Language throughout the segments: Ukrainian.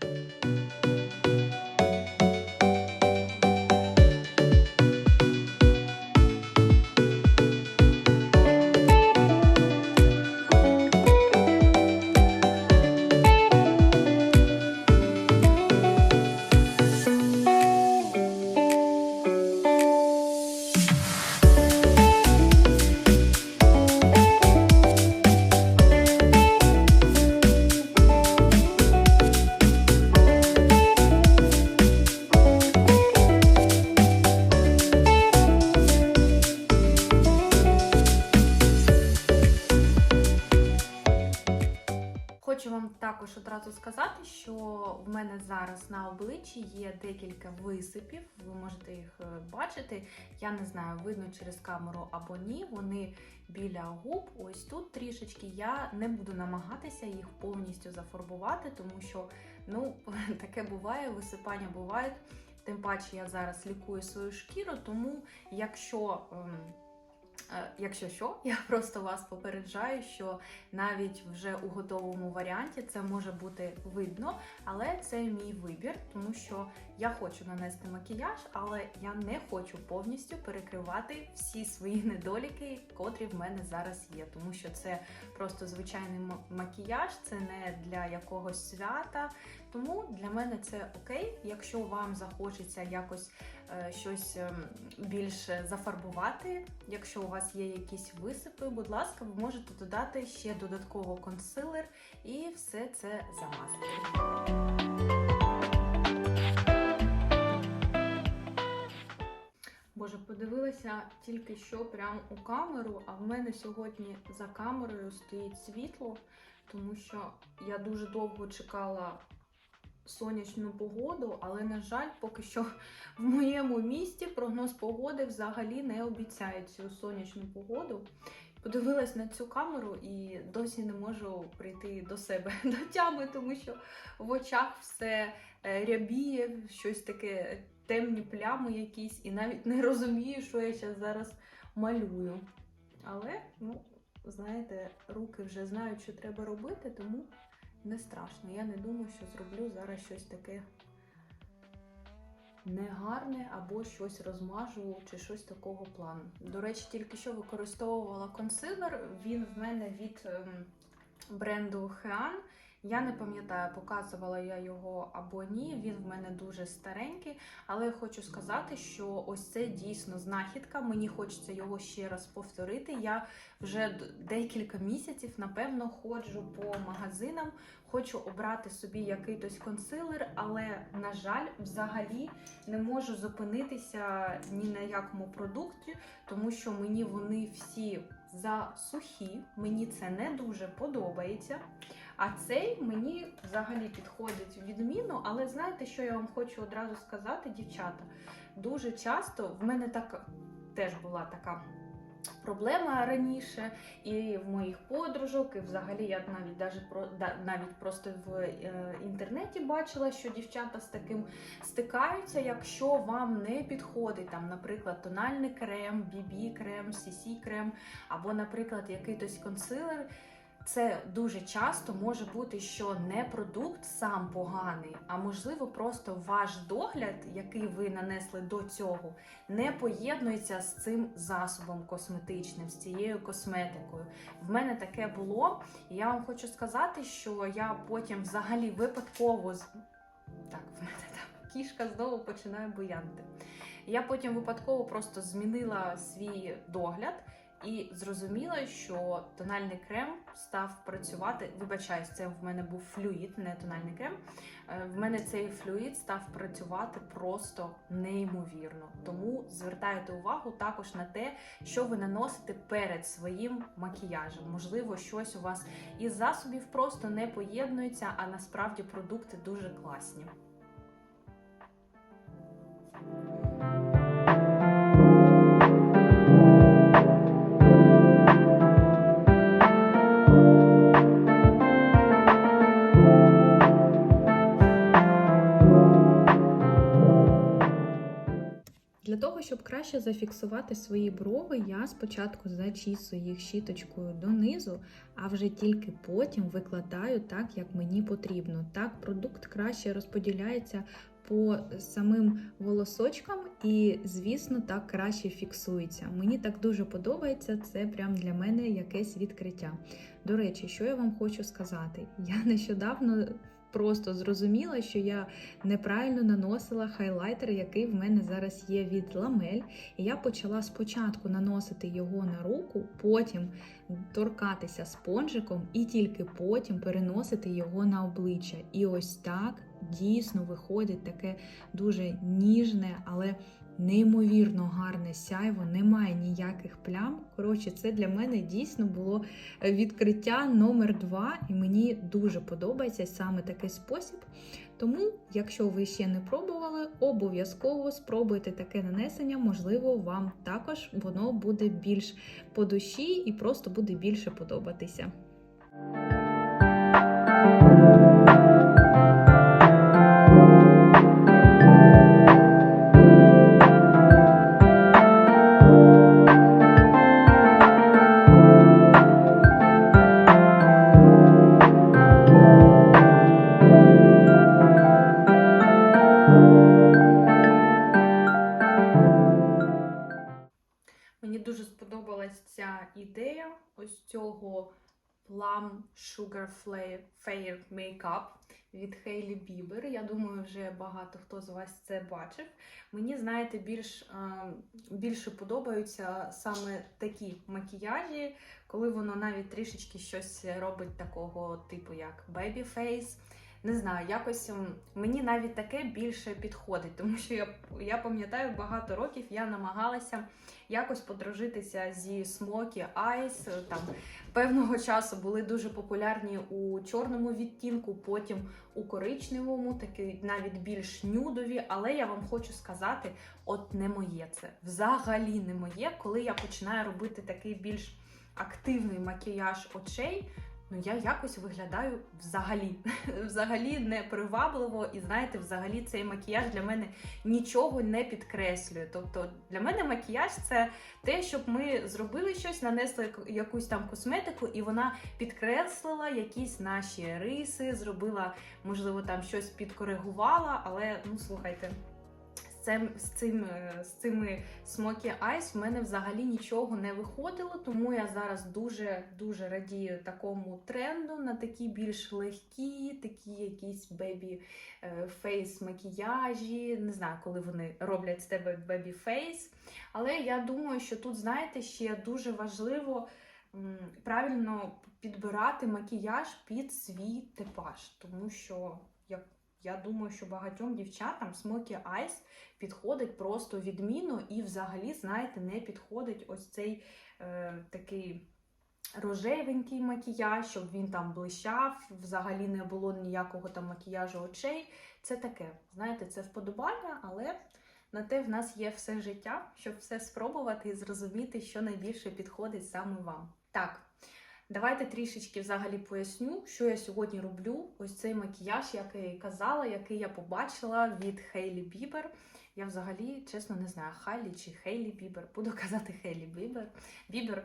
Хочу також одразу сказати, що в мене зараз на обличчі є декілька висипів. Ви можете їх е, бачити. Я не знаю, видно через камеру або ні. Вони біля губ, ось тут трішечки. Я не буду намагатися їх повністю зафарбувати, тому що ну таке буває, висипання бувають. Тим паче я зараз лікую свою шкіру, тому якщо. Е, Якщо що, я просто вас попереджаю, що навіть вже у готовому варіанті це може бути видно, але це мій вибір, тому що я хочу нанести макіяж, але я не хочу повністю перекривати всі свої недоліки, котрі в мене зараз є, тому що це просто звичайний макіяж, це не для якогось свята. Тому для мене це окей. Якщо вам захочеться якось щось ем, більш зафарбувати, якщо у вас є якісь висипи, будь ласка, ви можете додати ще додатково консилер і все це замазати. Боже, подивилася тільки що прямо у камеру, а в мене сьогодні за камерою стоїть світло, тому що я дуже довго чекала сонячну погоду, але, на жаль, поки що в моєму місті прогноз погоди взагалі не обіцяє цю сонячну погоду. Подивилась на цю камеру і досі не можу прийти до себе до тями, тому що в очах все е, рябіє, щось таке темні плями якісь, і навіть не розумію, що я зараз зараз малюю. Але, ну, знаєте, руки вже знають, що треба робити, тому не страшно. Я не думаю, що зроблю зараз щось таке негарне або щось розмажу чи щось такого плану. До речі, тільки що використовувала консилер. Він в мене від ем, бренду Hean. Я не пам'ятаю, показувала я його або ні. Він в мене дуже старенький, але я хочу сказати, що ось це дійсно знахідка. Мені хочеться його ще раз повторити. Я вже декілька місяців, напевно, ходжу по магазинам, хочу обрати собі якийсь консилер, але, на жаль, взагалі не можу зупинитися ні на якому продукті, тому що мені вони всі засухі, мені це не дуже подобається. А цей мені взагалі підходить відмінно, але знаєте, що я вам хочу одразу сказати, дівчата? Дуже часто в мене так теж була така проблема раніше, і в моїх подружок, і взагалі я навіть навіть, навіть просто в е, інтернеті бачила, що дівчата з таким стикаються, якщо вам не підходить там, наприклад, тональний крем, BB крем, CC крем, або, наприклад, якийсь консилер. Це дуже часто може бути, що не продукт сам поганий, а можливо, просто ваш догляд, який ви нанесли до цього, не поєднується з цим засобом косметичним, з цією косметикою. В мене таке було, і я вам хочу сказати, що я потім взагалі випадково так, в мене там кішка знову починає буянити. Я потім випадково просто змінила свій догляд. І зрозуміла, що тональний крем став працювати. Вибачаюсь, це в мене був флюїд, не тональний крем. Е, В мене цей флюїд став працювати просто неймовірно. Тому звертайте увагу також на те, що ви наносите перед своїм макіяжем. Можливо, щось у вас із засобів просто не поєднується, а насправді продукти дуже класні. Щоб краще зафіксувати свої брови, я спочатку зачісую їх щіточкою донизу, а вже тільки потім викладаю так, як мені потрібно. Так, продукт краще розподіляється по самим волосочкам, і, звісно, так краще фіксується. Мені так дуже подобається, це прям для мене якесь відкриття. До речі, що я вам хочу сказати? Я нещодавно просто зрозуміла, що я неправильно наносила хайлайтер, який в мене зараз є від ламель. І я почала спочатку наносити його на руку, потім торкатися спонжиком, і тільки потім переносити його на обличчя. І ось так дійсно виходить таке дуже ніжне, але неймовірно гарне сяйво, немає ніяких плям. Коротше, це для мене дійсно було відкриття номер два, і мені дуже подобається саме такий спосіб. Тому, якщо ви ще не пробували, обов'язково спробуйте таке нанесення, можливо, вам також воно буде більш по душі і просто буде більше подобатися. Від Хейлі Бібер. Я думаю, вже багато хто з вас це бачив. Мені, знаєте, більш, е, більше подобаються саме такі макіяжі, коли воно навіть трішечки щось робить такого типу, як бебі Face. Не знаю, якось мені навіть таке більше підходить, тому що я, я пам'ятаю, багато років я намагалася якось подружитися зі Smoky Eyes. Там певного часу були дуже популярні у чорному відтінку, потім у коричневому, такі навіть більш нюдові. Але я вам хочу сказати, от не моє це взагалі не моє, коли я починаю робити такий більш активний макіяж очей. Ну, я якось виглядаю взагалі, взагалі не привабливо, і знаєте, взагалі цей макіяж для мене нічого не підкреслює. Тобто для мене макіяж це те, щоб ми зробили щось, нанесли яку- якусь там косметику, і вона підкреслила якісь наші риси, зробила, можливо, там щось підкоригувала. Але ну слухайте. Цим, з, цим, е, з цими Smoky Eyes в мене взагалі нічого не виходило, тому я зараз дуже дуже радію такому тренду на такі більш легкі, такі якісь бебі фейс макіяжі. Не знаю, коли вони роблять з тебе бебі фейс. Але я думаю, що тут, знаєте, ще дуже важливо правильно підбирати макіяж під свій типаж, тому що як я думаю, що багатьом дівчатам Smoky Eyes підходить просто відмінно і взагалі, знаєте, не підходить ось цей е, такий рожевенький макіяж, щоб він там блищав, взагалі не було ніякого там макіяжу очей. Це таке, знаєте, це вподобання, але на те в нас є все життя, щоб все спробувати і зрозуміти, що найбільше підходить саме вам. Так. Давайте трішечки взагалі поясню, що я сьогодні роблю. Ось цей макіяж, який казала, який я побачила від Хейлі Бібер. Я взагалі, чесно, не знаю, Хайлі чи Хейлі Бібер. Буду казати Хейлі Бібер. Бібер.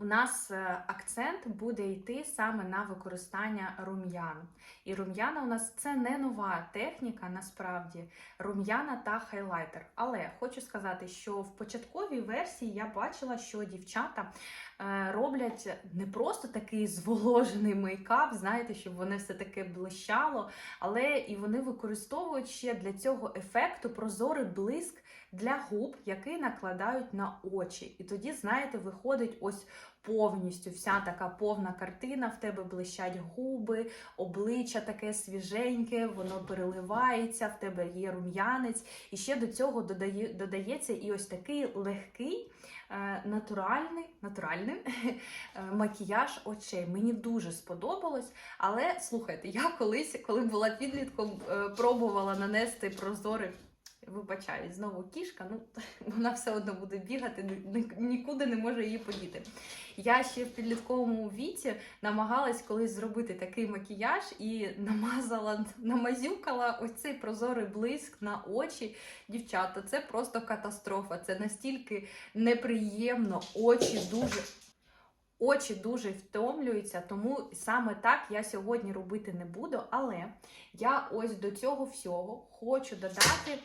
У нас е, акцент буде йти саме на використання рум'ян. І рум'яна у нас це не нова техніка, насправді рум'яна та хайлайтер. Але хочу сказати, що в початковій версії я бачила, що дівчата е, роблять не просто такий зволожений мейкап, знаєте, щоб вони все таке блищало, але і вони використовують ще для цього ефекту прозорий блиск для губ, який накладають на очі. І тоді, знаєте, виходить ось повністю вся така повна картина. В тебе блищать губи, обличчя таке свіженьке, воно переливається, в тебе є рум'янець. І ще до цього додає, додається і ось такий легкий. е, Натуральний натуральний е, макіяж очей. Мені дуже сподобалось. Але слухайте, я колись, коли була підлітком, е, пробувала нанести прозорий Вибачаю, знову кішка, ну вона все одно буде бігати, ні- ні- нікуди не може її подіти. Я ще в підлітковому віці намагалась колись зробити такий макіяж і намазала, намазюкала ось цей прозорий блиск на очі. Дівчата, це просто катастрофа. Це настільки неприємно, очі дуже. Очі дуже втомлюються, тому саме так я сьогодні робити не буду. Але я ось до цього всього хочу додати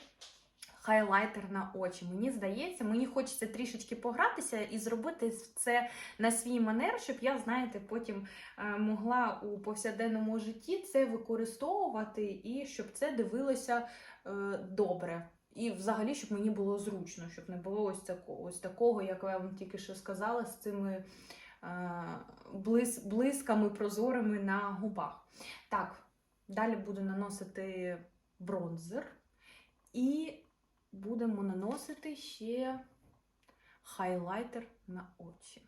хайлайтер на очі. Мені здається, мені хочеться трішечки погратися і зробити це на свій манер, щоб я, знаєте, потім е, могла у повсякденному житті це використовувати і щоб це дивилося е, добре. І взагалі, щоб мені було зручно, щоб не було ось такого, ось такого, як я вам тільки що сказала, з цими е, блисками прозорими на губах. Так, далі буду наносити бронзер і будемо наносити ще хайлайтер на очі.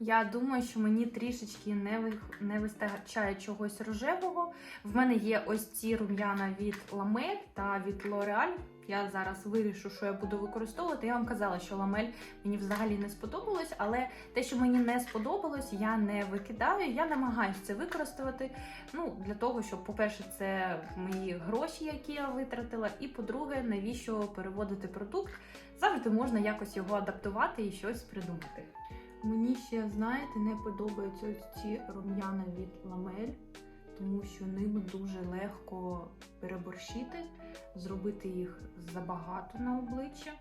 Я думаю, що мені трішечки не, ви- не вистачає чогось рожевого. В мене є ось ці рум'яна від Ламель та від L'Oreal. Я зараз вирішу, що я буду використовувати. Я вам казала, що ламель мені взагалі не сподобалось, але те, що мені не сподобалось, я не викидаю. Я намагаюся це використовувати. Ну, для того, щоб, по-перше, це мої гроші, які я витратила, і по-друге, навіщо переводити продукт. Завжди можна якось його адаптувати і щось придумати. Мені ще, знаєте, не подобаються ці рум'яна від ламель, тому що ними дуже легко переборщити, зробити їх забагато на обличчя.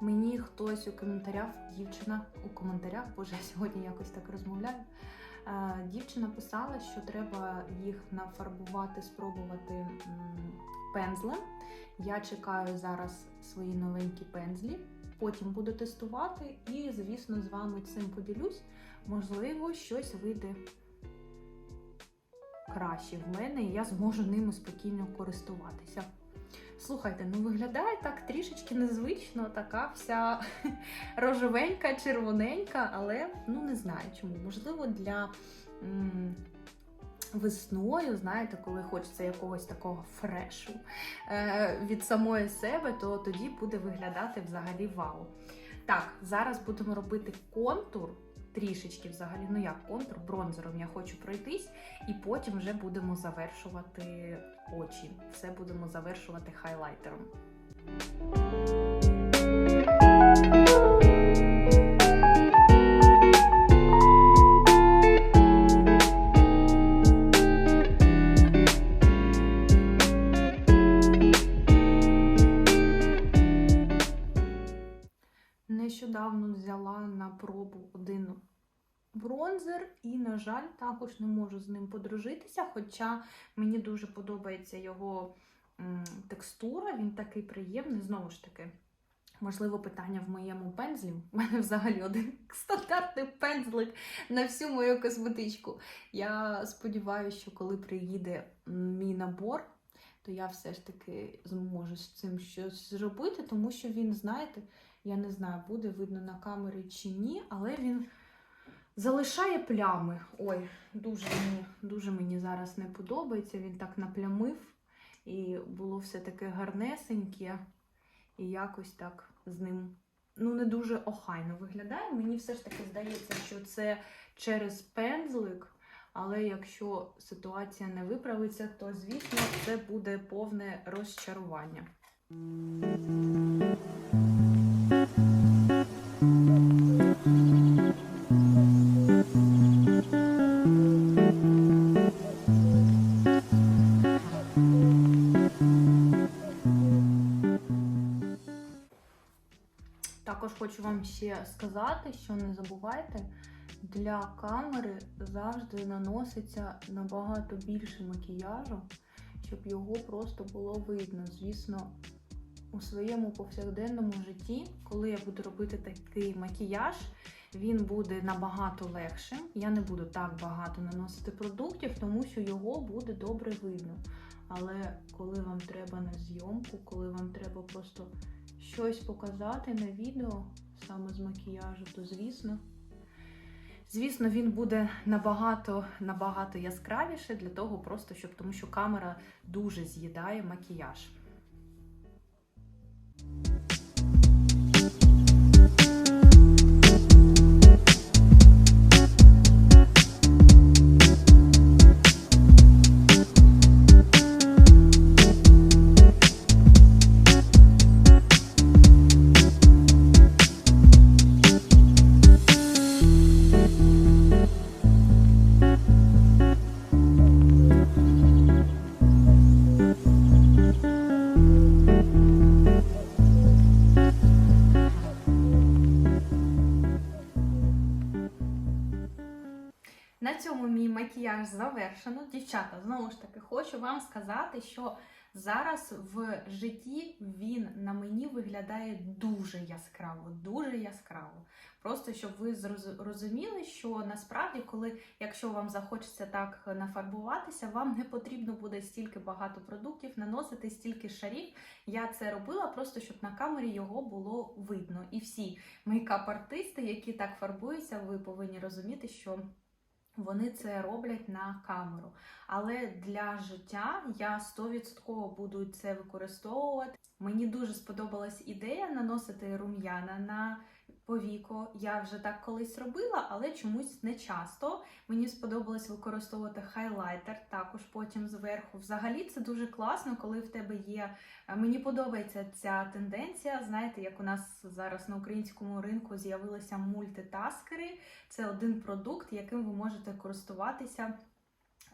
Мені хтось у коментарях, дівчина у коментарях, боже, я сьогодні якось так розмовляю. е, Дівчина писала, що треба їх нафарбувати, спробувати пензлем. Я чекаю зараз свої новенькі пензлі. Потім буду тестувати і, звісно, з вами цим поділюсь. Можливо, щось вийде краще в мене, і я зможу ними спокійно користуватися. Слухайте, ну виглядає так трішечки незвично, така вся рожевенька, червоненька, але ну не знаю чому. Можливо, для м, весною, знаєте, коли хочеться якогось такого фрешу е, від самої себе, то тоді буде виглядати взагалі вау. Так, зараз будемо робити контур. Трішечки взагалі, ну як контур, бронзером я хочу пройтись, і потім вже будемо завершувати очі. Все будемо завершувати хайлайтером. Нещодавно взяла на пробу один бронзер, і, на жаль, також не можу з ним подружитися. Хоча мені дуже подобається його текстура, він такий приємний. Знову ж таки, можливо, питання в моєму пензлі. У мене взагалі один стандартний пензлик на всю мою косметичку. Я сподіваюся, що коли приїде мій набор, то я все ж таки зможу з цим щось зробити, тому що він, знаєте, я не знаю, буде видно на камері чи ні, але він залишає плями. Ой, дуже мені, дуже мені зараз не подобається. Він так наплямив, і було все таке гарнесеньке, і якось так з ним ну, не дуже охайно виглядає. Мені все ж таки здається, що це через пензлик. Але якщо ситуація не виправиться, то звісно це буде повне розчарування. Також хочу вам ще сказати, що не забувайте, для камери завжди наноситься набагато більше макіяжу, щоб його просто було видно. Звісно, у своєму повсякденному житті, коли я буду робити такий макіяж, він буде набагато легшим. Я не буду так багато наносити продуктів, тому що його буде добре видно. Але коли вам треба на зйомку, коли вам треба просто щось показати на відео саме з макіяжу, то звісно. Звісно, він буде набагато набагато яскравіше для того, просто щоб тому що камера дуже з'їдає макіяж. Макіяж завершено. Дівчата, знову ж таки, хочу вам сказати, що зараз в житті він на мені виглядає дуже яскраво, дуже яскраво. Просто щоб ви зроз- розуміли, що насправді, коли якщо вам захочеться так нафарбуватися, вам не потрібно буде стільки багато продуктів, наносити стільки шарів. Я це робила просто щоб на камері його було видно. І всі мейкап-артисти, які так фарбуються, ви повинні розуміти, що вони це роблять на камеру. Але для життя я 100% буду це використовувати. Мені дуже сподобалась ідея наносити рум'яна на повіко. Я вже так колись робила, але чомусь не часто. Мені сподобалось використовувати хайлайтер також потім зверху. Взагалі це дуже класно, коли в тебе є. е, Мені подобається ця тенденція. Знаєте, як у нас зараз на українському ринку з'явилися мультитаскери. Це один продукт, яким ви можете користуватися.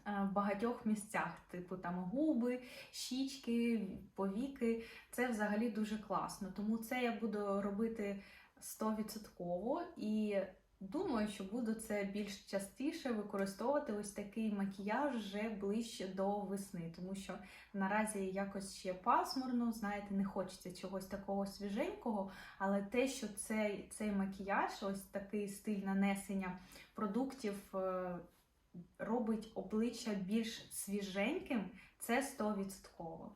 е, В багатьох місцях, типу там губи, щічки, повіки, це взагалі дуже класно. Тому це я буду робити 100% і думаю, що буду це більш частіше використовувати ось такий макіяж вже ближче до весни, тому що наразі якось ще пасмурно, знаєте, не хочеться чогось такого свіженького, але те, що цей, цей макіяж, ось такий стиль нанесення продуктів. е, Робить обличчя більш свіженьким, це 100%.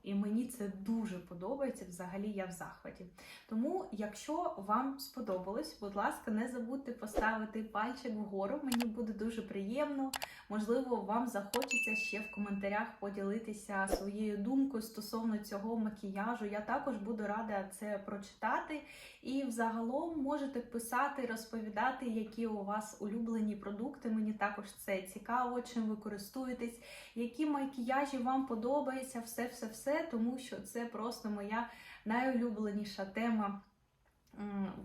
І мені це дуже подобається. Взагалі я в захваті. Тому, якщо вам сподобалось, будь ласка, не забудьте поставити пальчик вгору. Мені буде дуже приємно. Можливо, вам захочеться ще в коментарях поділитися своєю думкою стосовно цього макіяжу. Я також буду рада це прочитати. І взагалом можете писати, розповідати, які у вас улюблені продукти. Мені також це цікаво, чим ви користуєтесь, які макіяжі вам подобаються, все-все-все, тому що це просто моя найулюбленіша тема.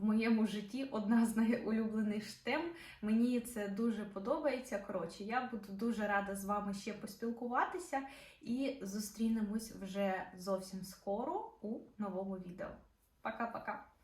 В моєму житті одна з найулюбленіших тем. Мені це дуже подобається. Коротше, я буду дуже рада з вами ще поспілкуватися і зустрінемось вже зовсім скоро у новому відео. Пока-пока!